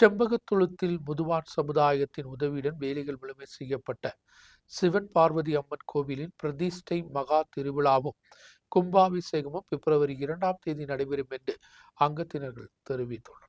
செம்பகத்துளத்தில் முதுவான் சமுதாயத்தின் உதவியுடன் வேலைகள் முழுமை செய்யப்பட்ட சிவன் பார்வதி அம்மன் கோவிலின் பிரதிஷ்டை மகா திருவிழாவும் கும்பாபிஷேகமும் பிப்ரவரி இரண்டாம் தேதி நடைபெறும் என்று அங்கத்தினர்கள் தெரிவித்துள்ளனர்.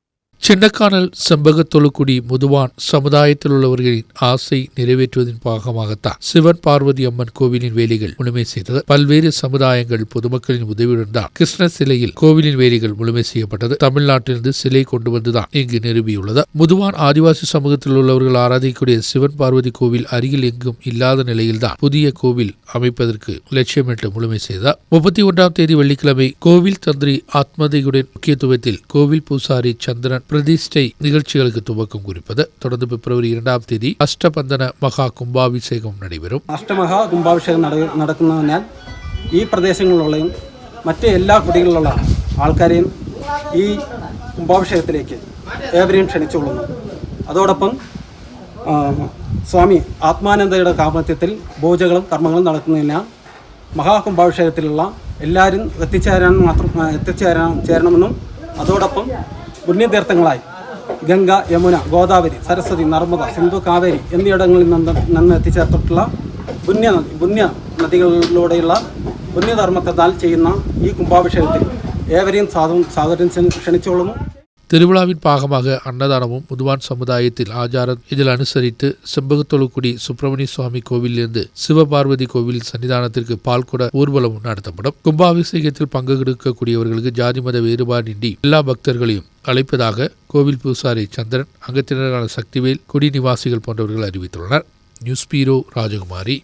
சின்னக்கானல் செம்பகத்தொழுக்குடி முதுவான் சமுதாயத்தில் உள்ளவர்களின் ஆசை நிறைவேற்றுவதன் பாகமாகத்தான் சிவன் பார்வதி அம்மன் கோவிலின் வேலைகள் முழுமை செய்தது. பல்வேறு சமுதாயங்கள் பொதுமக்களின் உதவியுடன் தான் கிருஷ்ண சிலையில் கோவிலின் வேலைகள் முழுமை செய்யப்பட்டது. தமிழ்நாட்டிலிருந்து சிலை கொண்டு வந்துதான் இங்கு நிறுவியுள்ளது முதுவான் ஆதிவாசி சமூகத்தில் உள்ளவர்கள் ஆராதிக்கக்கூடிய சிவன் பார்வதி கோவில் அருகில் எங்கும் இல்லாத நிலையில்தான் புதிய கோவில் அமைப்பதற்கு லட்சியமிட்டு முழுமை செய்தார். முப்பத்தி ஒன்றாம் தேதி வெள்ளிக்கிழமை கோவில் தந்திரி ஆத்மதையுடன் முக்கியத்துவத்தில் கோவில் பூசாரி சந்திரன் പ്രതിഷ്ഠை நிகழ்ச்சிகளுக்கு துவக்கம் തുടർന്ന് ഫെബ്രുവരി பிப்ரவரி இரண்டாம் തീയതി അഷ്ടപന്തന മഹാകുംഭാഭിഷേകം നടിവരും. അഷ്ടമഹാ കുംഭാഭിഷേകം നടക്കുന്നതിനാൽ ഈ പ്രദേശങ്ങളിലുള്ളയും മറ്റ് എല്ലാ കുടികളിലുള്ള ആൾക്കാരെയും ഈ കുംഭാഭിഷേകത്തിലേക്ക് ഏവരെയും ക്ഷണിച്ചുകൊള്ളുന്നു. അതോടൊപ്പം സ്വാമി ആത്മാനന്ദയുടെ കാമത്യത്തിൽ പൂജകളും കർമ്മങ്ങളും നടക്കുന്നതിനാൽ മഹാകുംഭാഭിഷേകത്തിലുള്ള എല്ലാവരും എത്തിച്ചേരാൻ മാത്രം എത്തിച്ചേരാൻ ചേരണമെന്നും അതോടൊപ്പം പുണ്യതീർത്ഥങ്ങളായി ഗംഗ യമുന ഗോദാവരി സരസ്വതി നർമ്മദ സിന്ധു കാവേരി എന്നിവിടങ്ങളിൽ നിന്ന് നിന്ന് എത്തിച്ചേർത്തിട്ടുള്ള പുണ്യ നദി പുണ്യ നദികളിലൂടെയുള്ള പുണ്യധർമ്മത്താൽ ചെയ്യുന്ന ഈ കുംഭാഭിഷേകത്തിൽ ഏവരെയും സാധു സാദരം ക്ഷണിച്ചുകൊള്ളുന്നു திருவிழாவின் பாகமாக அன்னதானமும் முதுவான் சமுதாயத்தில் ஆச்சாரம் இதில் அனுசரித்து செம்பகத்தொழுக்குடி சுப்பிரமணிய சுவாமி கோவிலிருந்து சிவபார்வதி கோவில் சன்னிதானத்திற்கு பால்குட ஊர்வலமும் நடத்தப்படும் கும்பாபிஷேகத்தில் பங்கு எடுக்கக்கூடியவர்களுக்கு ஜாதி மத வேறுபாடின்றி எல்லா பக்தர்களையும் அழைப்பதாக கோவில் பூசாரி சந்திரன் அங்கத்தினரான சக்திவேல் குடிநிவாசிகள் போன்றவர்கள் அறிவித்துள்ளனர். News bureau Rajakumari.